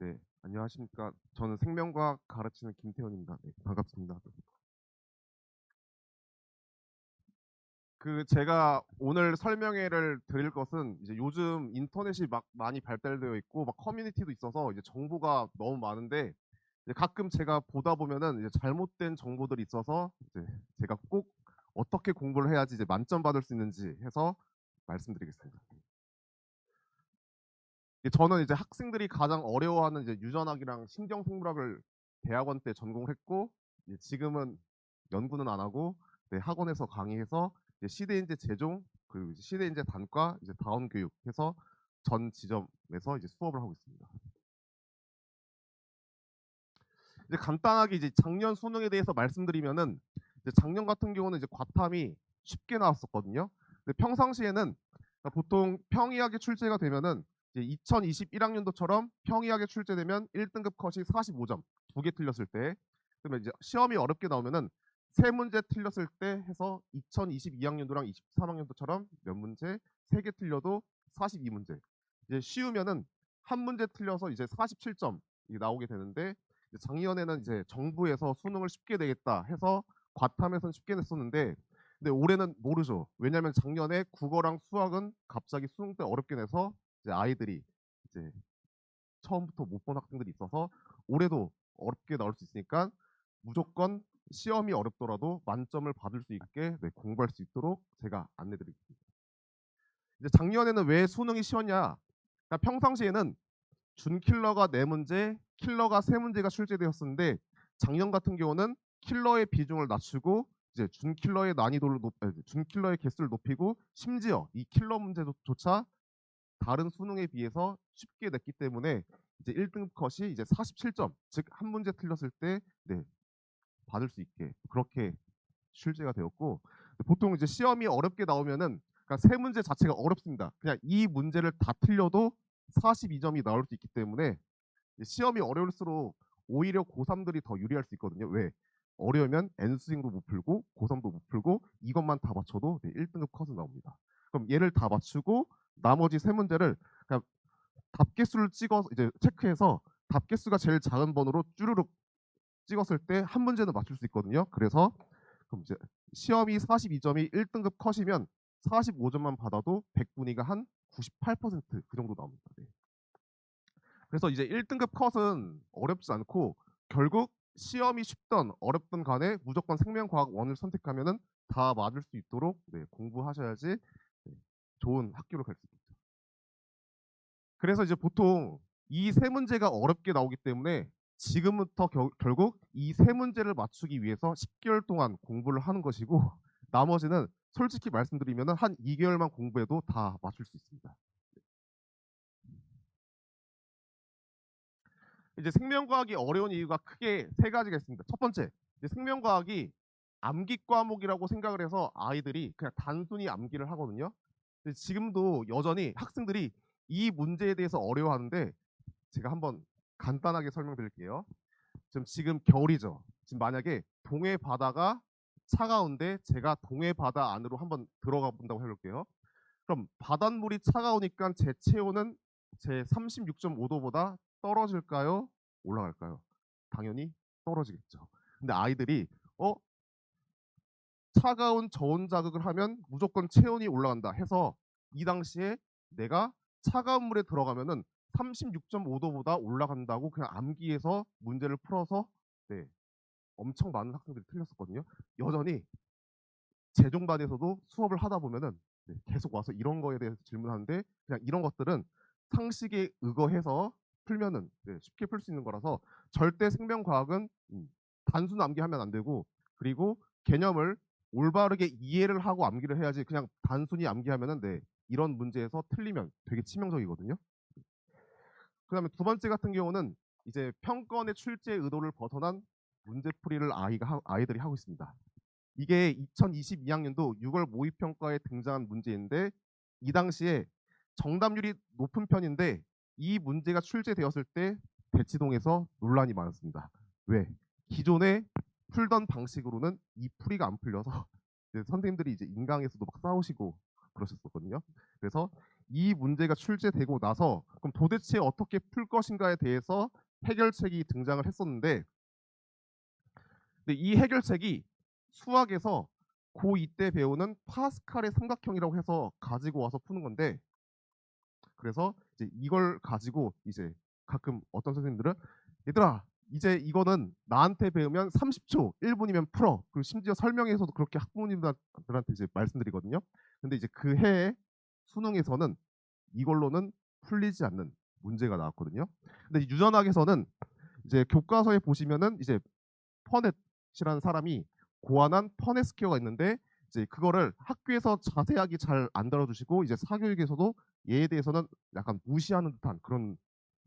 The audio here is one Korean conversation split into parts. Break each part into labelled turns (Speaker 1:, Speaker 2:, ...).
Speaker 1: 네, 안녕하십니까. 저는 생명과학 가르치는 김태훈입니다. 네, 반갑습니다. 그 제가 오늘 설명회를 드릴 것은 이제 요즘 인터넷이 막 많이 발달되어 있고 막 커뮤니티도 있어서 이제 정보가 너무 많은데 가끔 제가 보다 보면은 이제 잘못된 정보들이 있어서 이제 제가 꼭 어떻게 공부를 해야지 이제 만점 받을 수 있는지 해서 말씀드리겠습니다. 저는 이제 학생들이 가장 어려워하는 이제 유전학이랑 신경생물학을 대학원 때 전공했고 지금은 연구는 안 하고 네, 학원에서 강의해서 이제 시대인재 재종 그리고 이제 시대인재 단과 이제 다운 교육 해서 전 지점에서 이제 수업을 하고 있습니다. 이제 간단하게 이제 작년 수능에 대해서 말씀드리면은 이제 작년 같은 경우는 이제 과탐이 쉽게 나왔었거든요. 근데 평상시에는 보통 평이하게 출제가 되면은 이제 2021학년도처럼 평이하게 출제되면 1등급 컷이 45점 두 개 틀렸을 때. 그러면 이제 시험이 어렵게 나오면은 세 문제 틀렸을 때 해서 2022학년도랑 23학년도처럼 몇 문제? 세 개 틀려도 42문제. 이제 쉬우면은 한 문제 틀려서 이제 47점 나오게 되는데 작년에는 이제 정부에서 수능을 쉽게 내겠다 해서 과탐에서는 쉽게 냈었는데 근데 올해는 모르죠. 왜냐하면 작년에 국어랑 수학은 갑자기 수능 때 어렵게 내서 이제 아이들이 이제 처음부터 못 본 학생들이 있어서 올해도 어렵게 나올 수 있으니까 무조건 시험이 어렵더라도 만점을 받을 수 있게 네, 공부할 수 있도록 제가 안내드리겠습니다. 이제 작년에는 왜 수능이 쉬웠냐? 그러니까 평상시에는 준킬러가 네 문제, 킬러가 세 문제가 출제되었었는데 작년 같은 경우는 킬러의 비중을 낮추고 이제 준킬러의 난이도를 높, 준킬러의 개수를 높이고 심지어 이 킬러 문제조차 다른 수능에 비해서 쉽게 냈기 때문에 이제 1등급 컷이 이제 47점, 즉 한 문제 틀렸을 때 네, 받을 수 있게 그렇게 출제가 되었고 보통 이제 시험이 어렵게 나오면은 그러니까 세 문제 자체가 어렵습니다. 그냥 이 문제를 다 틀려도 42점이 나올 수 있기 때문에 시험이 어려울수록 오히려 고3들이 더 유리할 수 있거든요. 왜? 어려우면 N스윙도 못 풀고 고3도 못 풀고 이것만 다 맞춰도 네, 1등급 컷은 나옵니다. 그럼 얘를 다 맞추고 나머지 세 문제를 그냥 답 개수를 찍어 이제 체크해서 답 개수가 제일 작은 번호로 쭈르륵 찍었을 때 한 문제는 맞출 수 있거든요. 그래서 그럼 이제 시험이 42점이 1등급 컷이면 45점만 받아도 100분위가 한 98%그 정도 나옵니다. 네. 그래서 이제 1등급 컷은 어렵지 않고 결국 시험이 쉽던 어렵던 간에 무조건 생명과학 원을 선택하면은 다 맞을 수 있도록 네, 공부하셔야지 네, 좋은 학교로 갈 수 있겠죠. 그래서 이제 보통 이 세 문제가 어렵게 나오기 때문에 지금부터 겨, 결국 이 세 문제를 맞추기 위해서 10개월 동안 공부를 하는 것이고 나머지는 솔직히 말씀드리면 한 2개월만 공부해도 다 맞출 수 있습니다. 이제 생명과학이 어려운 이유가 크게 세 가지가 있습니다. 첫 번째, 생명과학이 암기 과목이라고 생각을 해서 아이들이 그냥 단순히 암기를 하거든요. 지금도 여전히 학생들이 이 문제에 대해서 어려워하는데 제가 한번 간단하게 설명드릴게요. 지금 지금 겨울이죠. 지금 만약에 동해 바다가 차가운데 제가 동해 바다 안으로 한번 들어가 본다고 해볼게요. 그럼 바닷물이 차가우니까 제 체온은 제 36.5도보다 떨어질까요? 올라갈까요? 당연히 떨어지겠죠. 근데 아이들이 어 차가운 저온 자극을 하면 무조건 체온이 올라간다 해서 이 당시에 내가 차가운 물에 들어가면은 36.5도보다 올라간다고 그냥 암기해서 문제를 풀어서 네, 엄청 많은 학생들이 틀렸었거든요. 여전히 재종반에서도 수업을 하다 보면은 네, 계속 와서 이런 거에 대해서 질문하는데 그냥 이런 것들은 상식에 의거해서 풀면은 네, 쉽게 풀 수 있는 거라서 절대 생명과학은 음, 단순 암기하면 안 되고 그리고 개념을 올바르게 이해를 하고 암기를 해야지 그냥 단순히 암기하면은 네, 이런 문제에서 틀리면 되게 치명적이거든요. 그 다음에 두 번째 같은 경우는 이제 평권의 출제 의도를 벗어난 문제풀이를 아이가 아이들이 하고 있습니다. 이게 2022학년도 6월 모의 평가에 등장한 문제인데 이 당시에 정답률이 높은 편인데 이 문제가 출제되었을 때 대치동에서 논란이 많았습니다. 왜? 기존에 풀던 방식으로는 이 풀이가 안 풀려서 선생님들이 이제 인강에서도 막 싸우시고 그러셨었거든요. 그래서 이 문제가 출제되고 나서 그럼 도대체 어떻게 풀 것인가에 대해서 해결책이 등장을 했었는데 근데 이 해결책이 수학에서 고2 때 배우는 파스칼의 삼각형이라고 해서 가지고 와서 푸는 건데 그래서 이제 이걸 가지고 이제 가끔 어떤 선생님들은 얘들아 이제 이거는 나한테 배우면 30초 1분이면 풀어. 그리고 심지어 설명에서도 그렇게 학부모님들한테 이제 말씀드리거든요. 근데 이제 그 해에 수능에서는 이걸로는 풀리지 않는 문제가 나왔거든요. 근데 유전학에서는 이제 교과서에 보시면은 이제 퍼넷이라는 사람이 고안한 퍼넷 스퀘어가 있는데 이제 그거를 학교에서 자세하게 잘 안 다뤄주시고 이제 사교육에서도 얘에 대해서는 약간 무시하는 듯한 그런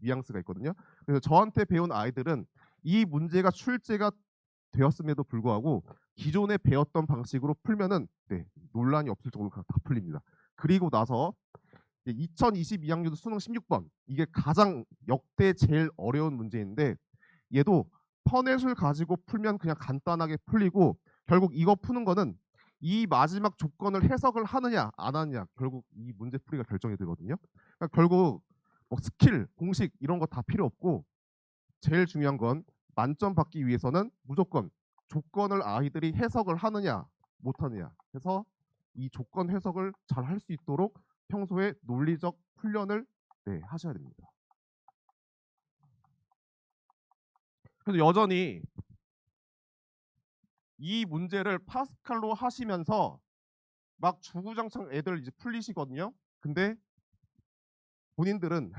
Speaker 1: 뉘앙스가 있거든요. 그래서 저한테 배운 아이들은 이 문제가 출제가 되었음에도 불구하고 기존에 배웠던 방식으로 풀면은 네, 논란이 없을 정도로 다 풀립니다. 그리고 나서 2022학년도 수능 16번 이게 가장 역대 제일 어려운 문제인데 얘도 퍼넷을 가지고 풀면 그냥 간단하게 풀리고 결국 이거 푸는 거는 이 마지막 조건을 해석을 하느냐 안 하느냐 결국 이 문제 풀이가 결정이 되거든요. 그러니까 결국 뭐 스킬, 공식 이런 거 다 필요 없고 제일 중요한 건 만점 받기 위해서는 무조건 조건을 아이들이 해석을 하느냐 못 하느냐 해서 이 조건 해석을 잘 할 수 있도록 평소에 논리적 훈련을 네, 하셔야 됩니다. 그래서 여전히 이 문제를 파스칼로 하시면서 막 주구장창 애들 이제 풀리시거든요. 근데 본인들은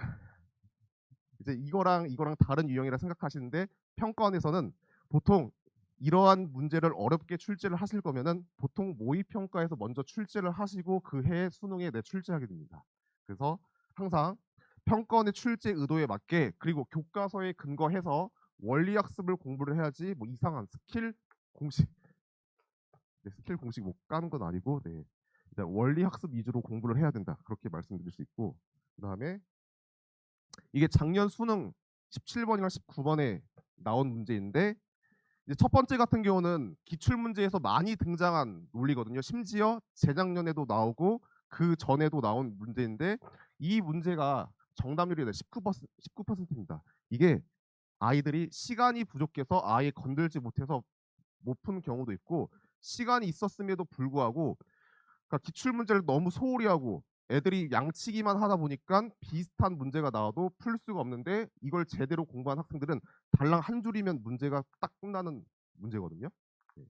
Speaker 1: 이제 이거랑 이거랑 다른 유형이라 생각하시는데 평가원에서는 보통 이러한 문제를 어렵게 출제를 하실 거면은 보통 모의 평가에서 먼저 출제를 하시고 그 해 수능에 내 출제하게 됩니다. 그래서 항상 평가원의 출제 의도에 맞게 그리고 교과서에 근거해서 원리 학습을 공부를 해야지 뭐 이상한 스킬 공식 네, 스킬 공식 못 까는 건 아니고 네. 일단 원리 학습 위주로 공부를 해야 된다 그렇게 말씀드릴 수 있고 그다음에 이게 작년 수능 17번이랑 19번에 나온 문제인데 첫 번째 같은 경우는 기출 문제에서 많이 등장한 논리거든요. 심지어 재작년에도 나오고 그 전에도 나온 문제인데 이 문제가 정답률이 19% 19%입니다. 이게 아이들이 시간이 부족해서 아예 건들지 못해서 못 푼 경우도 있고 시간이 있었음에도 불구하고 그러니까 기출 문제를 너무 소홀히 하고 애들이 양치기만 하다 보니까 비슷한 문제가 나와도 풀 수가 없는데 이걸 제대로 공부한 학생들은 달랑 한 줄이면 문제가 딱 끝나는 문제거든요. 네.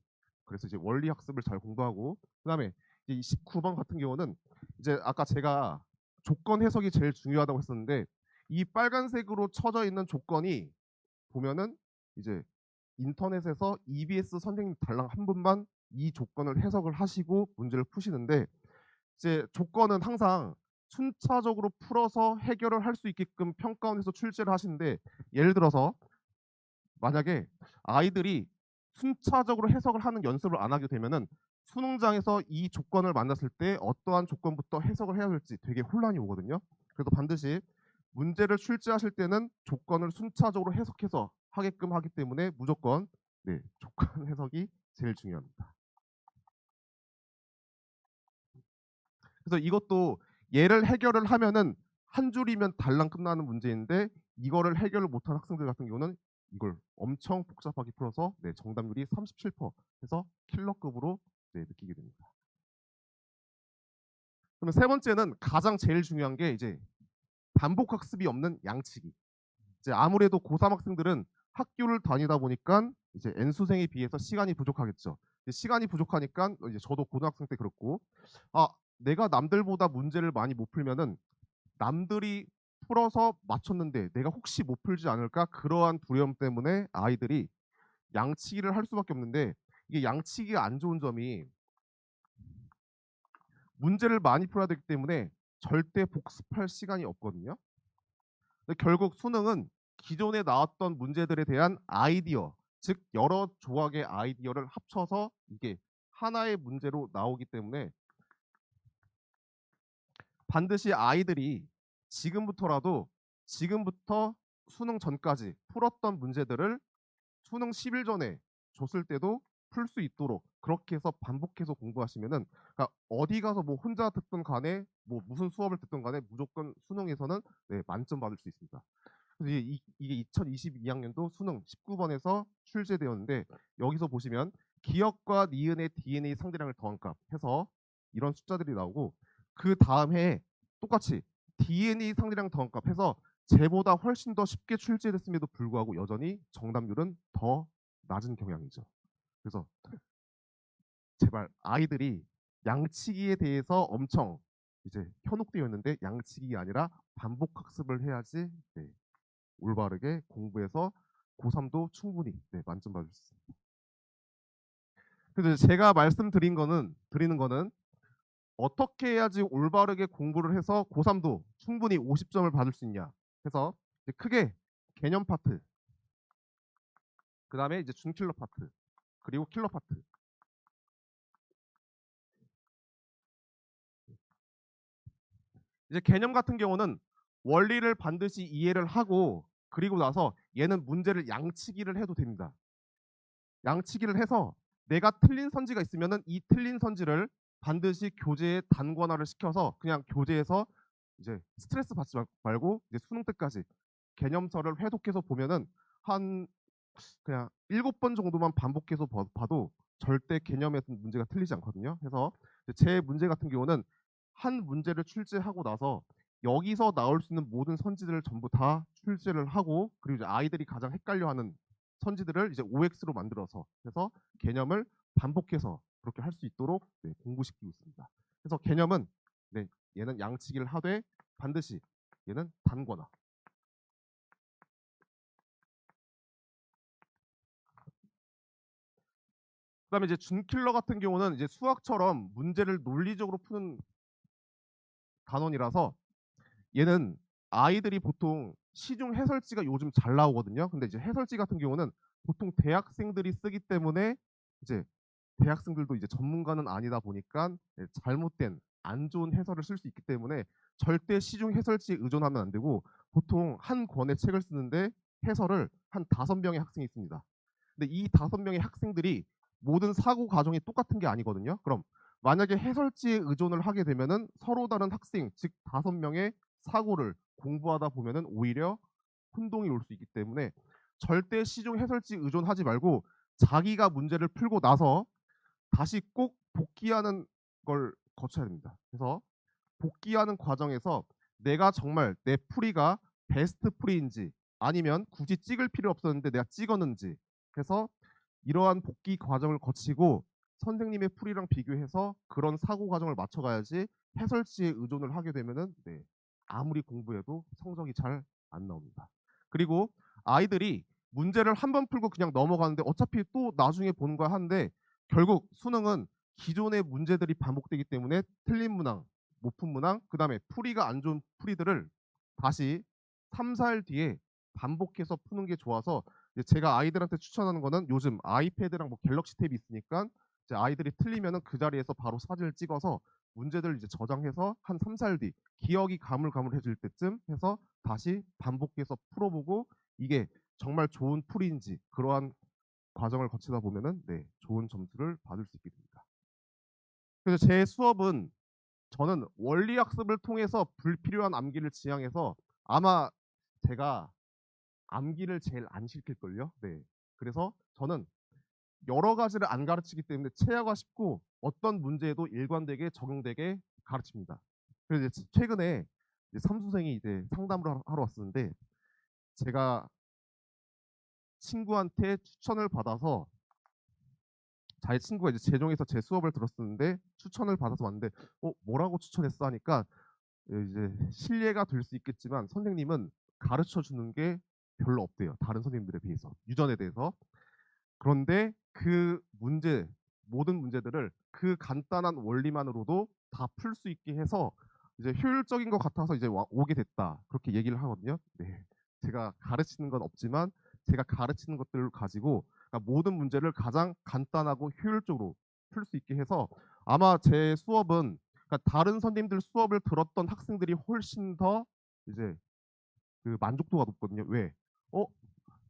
Speaker 1: 그래서 이제 원리 학습을 잘 공부하고 그다음에 이제 19번 같은 경우는 이제 아까 제가 조건 해석이 제일 중요하다고 했었는데 이 빨간색으로 쳐져 있는 조건이 보면은 이제 인터넷에서 EBS 선생님 달랑 한 분만 이 조건을 해석을 하시고 문제를 푸시는데 이제 조건은 항상 순차적으로 풀어서 해결을 할 수 있게끔 평가원에서 출제를 하시는데 예를 들어서 만약에 아이들이 순차적으로 해석을 하는 연습을 안 하게 되면은 수능장에서 이 조건을 만났을 때 어떠한 조건부터 해석을 해야 될지 되게 혼란이 오거든요. 그래서 반드시 문제를 출제하실 때는 조건을 순차적으로 해석해서 하게끔 하기 때문에 무조건 네, 조건 해석이 제일 중요합니다. 그래서 이것도 얘를 해결을 하면은 한 줄이면 달랑 끝나는 문제인데 이거를 해결을 못한 학생들 같은 경우는 이걸 엄청 복잡하게 풀어서 네, 정답률이 37% 해서 킬러급으로 네, 느끼게 됩니다. 그러면 세 번째는 가장 제일 중요한 게 이제 반복 학습이 없는 양치기. 이제 아무래도 고3 학생들은 학교를 다니다 보니까 이제 N수생에 비해서 시간이 부족하겠죠. 시간이 부족하니까 이제 저도 고등학생 때 그렇고 아 내가 남들보다 문제를 많이 못 풀면은 남들이 풀어서 맞췄는데 내가 혹시 못 풀지 않을까 그러한 두려움 때문에 아이들이 양치기를 할 수밖에 없는데 이게 양치기가 안 좋은 점이 문제를 많이 풀어야 되기 때문에 절대 복습할 시간이 없거든요. 결국 수능은 기존에 나왔던 문제들에 대한 아이디어, 즉 여러 조각의 아이디어를 합쳐서 이게 하나의 문제로 나오기 때문에 반드시 아이들이 지금부터라도 지금부터 수능 전까지 풀었던 문제들을 수능 10일 전에 줬을 때도 풀 수 있도록 그렇게 해서 반복해서 공부하시면은 그러니까 어디 가서 뭐 혼자 듣든 간에 뭐 무슨 수업을 듣든 간에 무조건 수능에서는 네, 만점 받을 수 있습니다. 그래서 이- 이게 2022학년도 수능 19번에서 출제되었는데 여기서 보시면 기억과 니은의 DNA 상대량을 더한 값 해서 이런 숫자들이 나오고 그 다음 해에 똑같이 DNA 상대량 더한 값 해서 쟤보다 훨씬 더 쉽게 출제됐음에도 불구하고 여전히 정답률은 더 낮은 경향이죠. 그래서 제발 아이들이 양치기에 대해서 엄청 이제 현혹되어 있는데 양치기가 아니라 반복 학습을 해야지 네, 올바르게 공부해서 고3도 충분히 네, 만점 받을 수 있습니다. 그래서 제가 말씀드린 거는 드리는 거는 어떻게 해야지 올바르게 공부를 해서 고3도 충분히 50점을 받을 수 있냐 해서 크게 개념 파트 그 다음에 이제 준킬러 파트 그리고 킬러 파트 이제 개념 같은 경우는 원리를 반드시 이해를 하고 그리고 나서 얘는 문제를 양치기를 해도 됩니다. 양치기를 해서 내가 틀린 선지가 있으면은 이 틀린 선지를 반드시 교재에 단권화를 시켜서 그냥 교재에서 이제 스트레스 받지 말- 말고 이제 수능 때까지 개념서를 회독해서 보면은 한 그냥 일곱 번 정도만 반복해서 봐- 봐도 절대 개념에 문제가 틀리지 않거든요. 그래서 제 문제 같은 경우는 한 문제를 출제하고 나서 여기서 나올 수 있는 모든 선지들을 전부 다 출제를 하고 그리고 이제 아이들이 가장 헷갈려하는 선지들을 이제 OX로 만들어서 그래서 개념을 반복해서 그렇게 할 수 있도록 네, 공부시키고 있습니다. 그래서 개념은 네, 얘는 양치기를 하되 반드시 얘는 단거나 그다음에 이제 준킬러 같은 경우는 이제 수학처럼 문제를 논리적으로 푸는 단원이라서 얘는 아이들이 보통 시중 해설지가 요즘 잘 나오거든요. 근데 이제 해설지 같은 경우는 보통 대학생들이 쓰기 때문에 이제 대학생들도 이제 전문가는 아니다 보니까 예, 잘못된 안 좋은 해설을 쓸 수 있기 때문에 절대 시중 해설지에 의존하면 안 되고 보통 한 권의 책을 쓰는데 해설을 한 다섯 명의 학생이 있습니다. 근데 이 다섯 명의 학생들이 모든 사고 과정이 똑같은 게 아니거든요. 그럼 만약에 해설지에 의존을 하게 되면은 서로 다른 학생, 즉 다섯 명의 사고를 공부하다 보면은 오히려 혼동이 올 수 있기 때문에 절대 시중 해설지 의존하지 말고 자기가 문제를 풀고 나서 다시 꼭 복귀하는 걸 거쳐야 됩니다. 그래서 복귀하는 과정에서 내가 정말 내 풀이가 베스트 풀이인지 아니면 굳이 찍을 필요 없었는데 내가 찍었는지 해서 이러한 복귀 과정을 거치고 선생님의 풀이랑 비교해서 그런 사고 과정을 맞춰가야지 해설지에 의존을 하게 되면은 네, 아무리 공부해도 성적이 잘 안 나옵니다. 그리고 아이들이 문제를 한 번 풀고 그냥 넘어가는데 어차피 또 나중에 보는 거야 하는데 결국 수능은 기존의 문제들이 반복되기 때문에 틀린 문항, 못 푼 문항, 그 다음에 풀이가 안 좋은 풀이들을 다시 3, 4일 뒤에 반복해서 푸는 게 좋아서 제가 아이들한테 추천하는 거는 요즘 아이패드랑 뭐 갤럭시 탭이 있으니까 아이들이 틀리면은 그 자리에서 바로 사진을 찍어서 문제들 이제 저장해서 한 3, 4일 뒤 기억이 가물가물해질 때쯤 해서 다시 반복해서 풀어보고 이게 정말 좋은 풀이인지 그러한 과정을 거치다 보면은 네, 좋은 점수를 받을 수 있게 됩니다. 그래서 제 수업은 저는 원리 학습을 통해서 불필요한 암기를 지향해서 아마 제가 암기를 제일 안 시킬걸요. 네. 그래서 저는 여러 가지를 안 가르치기 때문에 체화가 쉽고 어떤 문제에도 일관되게 적용되게 가르칩니다. 그래서 이제 최근에 이제 삼수생이 이제 상담을 하러- 왔었는데 제가 친구한테 추천을 받아서 자기 친구가 이제 재종에서 제 수업을 들었었는데 추천을 받아서 왔는데 어 뭐라고 추천했어 하니까 이제 신뢰가 될 수 있겠지만 선생님은 가르쳐 주는 게 별로 없대요. 다른 선생님들에 비해서 유전에 대해서. 그런데 그 문제 모든 문제들을 그 간단한 원리만으로도 다 풀 수 있게 해서 이제 효율적인 것 같아서 이제 와- 오게 됐다 그렇게 얘기를 하거든요. 네, 제가 가르치는 건 없지만 제가 가르치는 것들을 가지고 그러니까 모든 문제를 가장 간단하고 효율적으로 풀 수 있게 해서 아마 제 수업은 그러니까 다른 선생님들 수업을 들었던 학생들이 훨씬 더 이제 그 만족도가 높거든요. 왜? 어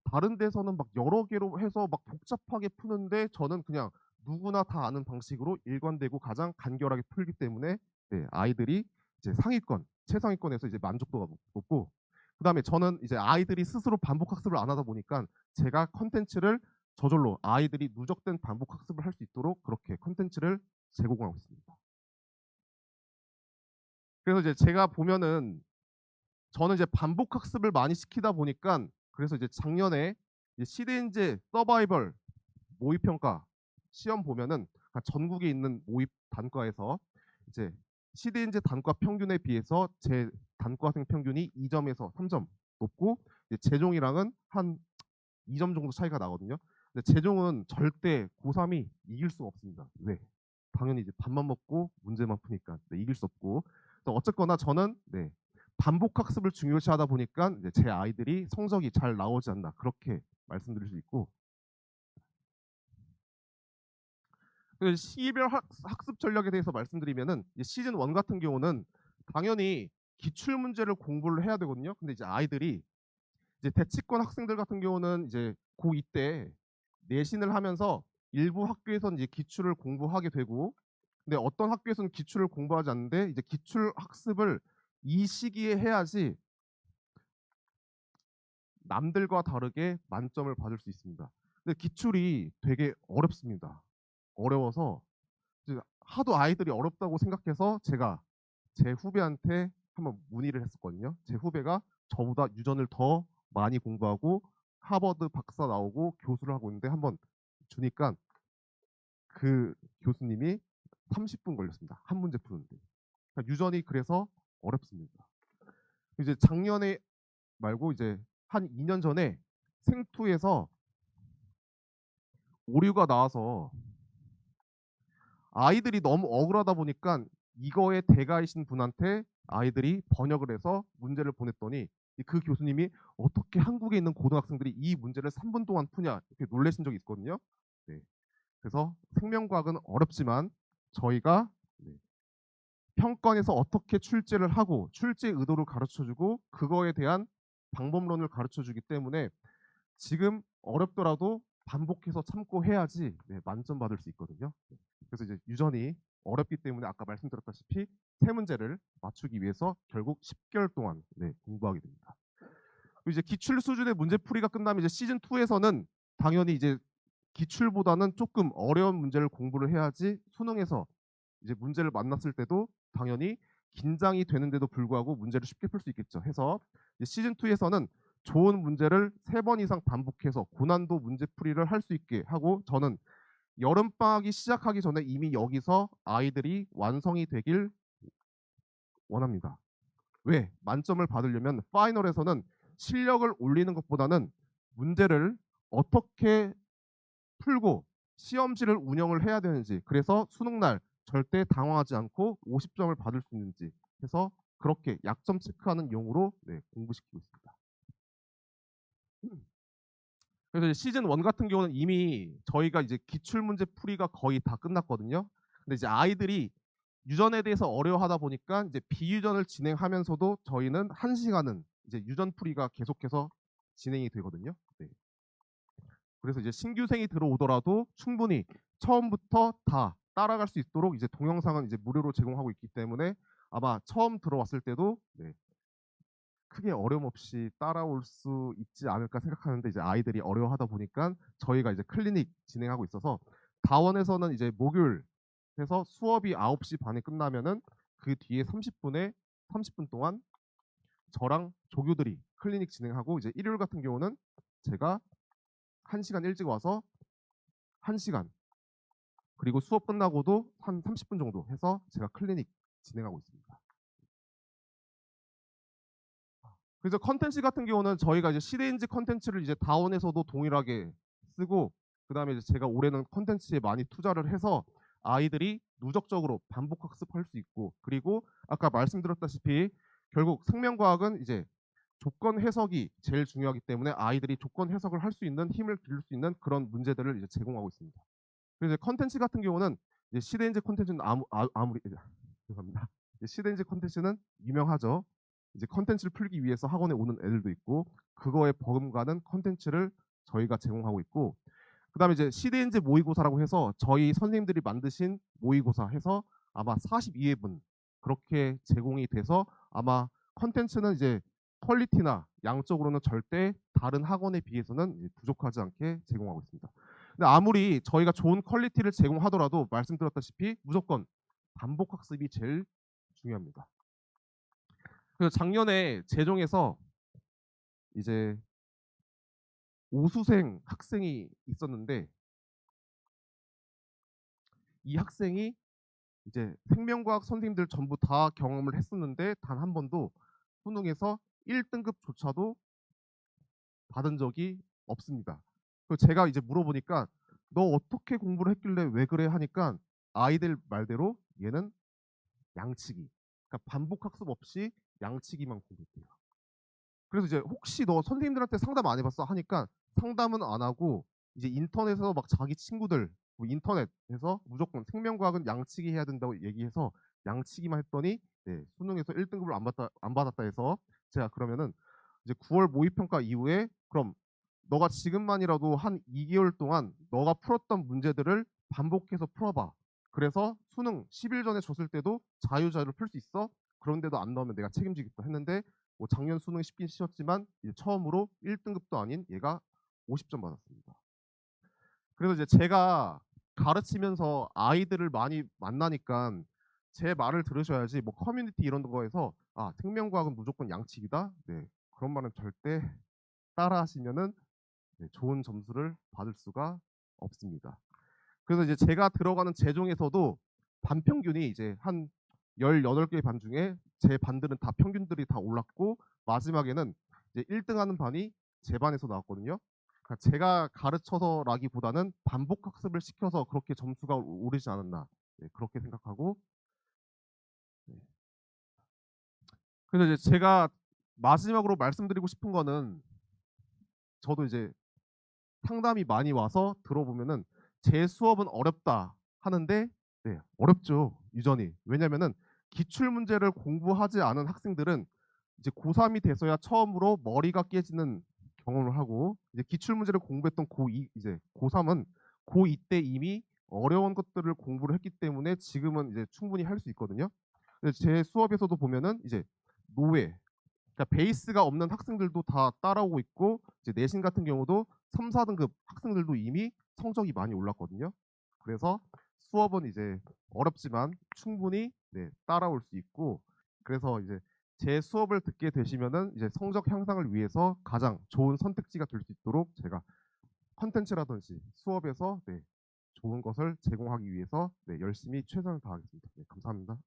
Speaker 1: 다른 데서는 막 여러 개로 해서 막 복잡하게 푸는데 저는 그냥 누구나 다 아는 방식으로 일관되고 가장 간결하게 풀기 때문에 네, 아이들이 이제 상위권, 최상위권에서 이제 만족도가 높- 높고 그 다음에 저는 이제 아이들이 스스로 반복 학습을 안 하다 보니까 제가 컨텐츠를 저절로 아이들이 누적된 반복 학습을 할 수 있도록 그렇게 컨텐츠를 제공하고 있습니다. 그래서 이제 제가 보면은 저는 이제 반복 학습을 많이 시키다 보니까 그래서 이제 작년에 시대인재 서바이벌 모의 평가 시험 보면은 한 전국에 있는 모의 단과에서 이제 시대인재 단과 평균에 비해서 제 단과생 평균이 2점에서 3점 높고 재종이랑은 한 2점 정도 차이가 나거든요. 근데 재종은 절대 고3이 이길 수가 없습니다. 왜? 당연히 이제 밥만 먹고 문제만 푸니까 네, 이길 수 없고 또 어쨌거나 저는 네, 반복 학습을 중요시하다 보니까 제 아이들이 성적이 잘 나오지 않나 그렇게 말씀드릴 수 있고 그 시기별 학, 학습 전략에 대해서 말씀드리면은 시즌 1 같은 경우는 당연히 기출 문제를 공부를 해야 되거든요. 근데 이제 아이들이 이제 대치권 학생들 같은 경우는 이제 고2 때 내신을 하면서 일부 학교에서는 이제 기출을 공부하게 되고 근데 어떤 학교에서는 기출을 공부하지 않는데 이제 기출 학습을 이 시기에 해야지 남들과 다르게 만점을 받을 수 있습니다. 근데 기출이 되게 어렵습니다. 어려워서 하도 아이들이 어렵다고 생각해서 제가 제 후배한테 한번 문의를 했었거든요. 제 후배가 저보다 유전을 더 많이 공부하고 하버드 박사 나오고 교수를 하고 있는데 한번 주니까 그 교수님이 30분 걸렸습니다. 한 문제 푸는데. 그러니까 유전이 그래서 어렵습니다. 이제 작년에 말고 이제 한 2년 전에 생투에서 오류가 나와서 아이들이 너무 억울하다 보니까 이거에 대가이신 분한테 아이들이 번역을 해서 문제를 보냈더니 이그 교수님이 어떻게 한국에 있는 고등학생들이 이 문제를 3분 동안 푸냐 이렇게 놀라신 적이 있거든요. 네. 그래서 생명과학은 어렵지만 저희가 네, 평가에서 어떻게 출제를 하고 출제 의도를 가르쳐주고 그거에 대한 방법론을 가르쳐주기 때문에 지금 어렵더라도 반복해서 참고 해야지 네, 만점 받을 수 있거든요. 네. 그래서 이제 유전이 어렵기 때문에 아까 말씀드렸다시피 세 문제를 맞추기 위해서 결국 10개월 동안 네, 공부하게 됩니다. 그리고 이제 기출 수준의 문제풀이가 끝나면 이제 시즌 2에서는 당연히 이제 기출보다는 조금 어려운 문제를 공부를 해야지 수능에서 이제 문제를 만났을 때도 당연히 긴장이 되는데도 불구하고 문제를 쉽게 풀 수 있겠죠. 해서 시즌 2에서는 좋은 문제를 세 번 이상 반복해서 고난도 문제풀이를 할 수 있게 하고 저는 여름 방학이 시작하기 전에 이미 여기서 아이들이 완성이 되길 원합니다. 왜? 만점을 받으려면 파이널에서는 실력을 올리는 것보다는 문제를 어떻게 풀고 시험지를 운영을 해야 되는지 그래서 수능날 절대 당황하지 않고 50점을 받을 수 있는지 해서 그렇게 약점 체크하는 용으로 네, 공부시키고 있습니다. 그래서 시즌 1 같은 경우는 이미 저희가 이제 기출 문제 풀이가 거의 다 끝났거든요. 근데 이제 아이들이 유전에 대해서 어려워하다 보니까 이제 비유전을 진행하면서도 저희는 한 시간은 이제 유전 풀이가 계속해서 진행이 되거든요. 네. 그래서 이제 신규생이 들어오더라도 충분히 처음부터 다 따라갈 수 있도록 이제 동영상은 이제 무료로 제공하고 있기 때문에 아마 처음 들어왔을 때도 네, 크게 어려움 없이 따라올 수 있지 않을까 생각하는데 이제 아이들이 어려워하다 보니까 저희가 이제 클리닉 진행하고 있어서 다원에서는 이제 목요일 해서 수업이 9시 반에 끝나면은 그 뒤에 30분에 30분 동안 저랑 조교들이 클리닉 진행하고 이제 일요일 같은 경우는 제가 1시간 일찍 와서 1시간 그리고 수업 끝나고도 한 30분 정도 해서 제가 클리닉 진행하고 있습니다. 그래서 컨텐츠 같은 경우는 저희가 이제 시대인지 컨텐츠를 이제 다운에서도 동일하게 쓰고 그 다음에 이제 제가 올해는 컨텐츠에 많이 투자를 해서 아이들이 누적적으로 반복 학습할 수 있고 그리고 아까 말씀드렸다시피 결국 생명과학은 이제 조건 해석이 제일 중요하기 때문에 아이들이 조건 해석을 할 수 있는 힘을 기를 수 있는 그런 문제들을 이제 제공하고 있습니다. 그래서 컨텐츠 같은 경우는 시대인지 컨텐츠는 아무 아, 아무리 죄송합니다. 이제 시대인지 컨텐츠는 유명하죠. 이제 컨텐츠를 풀기 위해서 학원에 오는 애들도 있고 그거에 버금가는 컨텐츠를 저희가 제공하고 있고 그다음에 이제 시대인재 모의고사라고 해서 저희 선생님들이 만드신 모의고사 해서 아마 42회분 그렇게 제공이 돼서 아마 컨텐츠는 이제 퀄리티나 양적으로는 절대 다른 학원에 비해서는 부족하지 않게 제공하고 있습니다. 근데 아무리 저희가 좋은 퀄리티를 제공하더라도 말씀드렸다시피 무조건 반복 학습이 제일 중요합니다. 그래서 작년에 재종에서 이제 오수생 학생이 있었는데 이 학생이 이제 생명과학 선생님들 전부 다 경험을 했었는데 단 한 번도 수능에서 1등급조차도 받은 적이 없습니다. 그래서 제가 이제 물어보니까 너 어떻게 공부를 했길래 왜 그래 하니까 아이들 말대로 얘는 양치기. 그러니까 반복 학습 없이 양치기만 공부했대요. 그래서 이제 혹시 너 선생님들한테 상담 안 해봤어 하니까 상담은 안 하고 이제 인터넷에서 막 자기 친구들 뭐 인터넷에서 무조건 생명과학은 양치기 해야 된다고 얘기해서 양치기만 했더니 네, 수능에서 1등급을 안 받다 안 받았다 해서 제가 그러면은 이제 9월 모의평가 이후에 그럼 너가 지금만이라도 한 2개월 동안 너가 풀었던 문제들을 반복해서 풀어봐. 그래서 수능 10일 전에 줬을 때도 자유자유를 풀수 있어. 그런데도 안 나오면 내가 책임지겠다 했는데 뭐 작년 수능 쉽긴 쉬웠지만 이제 처음으로 1등급도 아닌 얘가 50점 받았습니다. 그래서 이제 제가 가르치면서 아이들을 많이 만나니까 제 말을 들으셔야지 뭐 커뮤니티 이런 거에서 아 생명과학은 무조건 양치기다. 네 그런 말은 절대 따라하시면은 네, 좋은 점수를 받을 수가 없습니다. 그래서 이제 제가 들어가는 재종에서도 반 평균이 이제 한 18개 반 중에 제 반들은 다 평균들이 다 올랐고 마지막에는 이제 1등 하는 반이 제 반에서 나왔거든요. 그러니까 제가 가르쳐서라기보다는 반복 학습을 시켜서 그렇게 점수가 오- 오르지 않았나 네, 그렇게 생각하고 네. 그래서 이제 제가 마지막으로 말씀드리고 싶은 거는 저도 이제 상담이 많이 와서 들어보면은 제 수업은 어렵다 하는데 네, 어렵죠 유전이 왜냐면은 기출 문제를 공부하지 않은 학생들은 이제 고3이 돼서야 처음으로 머리가 깨지는 경험을 하고 이제 기출 문제를 공부했던 고2 이제 고3은 고2 때 이미 어려운 것들을 공부를 했기 때문에 지금은 이제 충분히 할 수 있거든요. 제 수업에서도 보면은 이제 노예 그러니까 베이스가 없는 학생들도 다 따라오고 있고 이제 내신 같은 경우도 3, 4등급 학생들도 이미 성적이 많이 올랐거든요. 그래서 수업은 이제 어렵지만 충분히 네, 따라올 수 있고 그래서 이제 제 수업을 듣게 되시면은 이제 성적 향상을 위해서 가장 좋은 선택지가 될 수 있도록 제가 컨텐츠라든지 수업에서 네, 좋은 것을 제공하기 위해서 네, 열심히 최선을 다하겠습니다. 네, 감사합니다.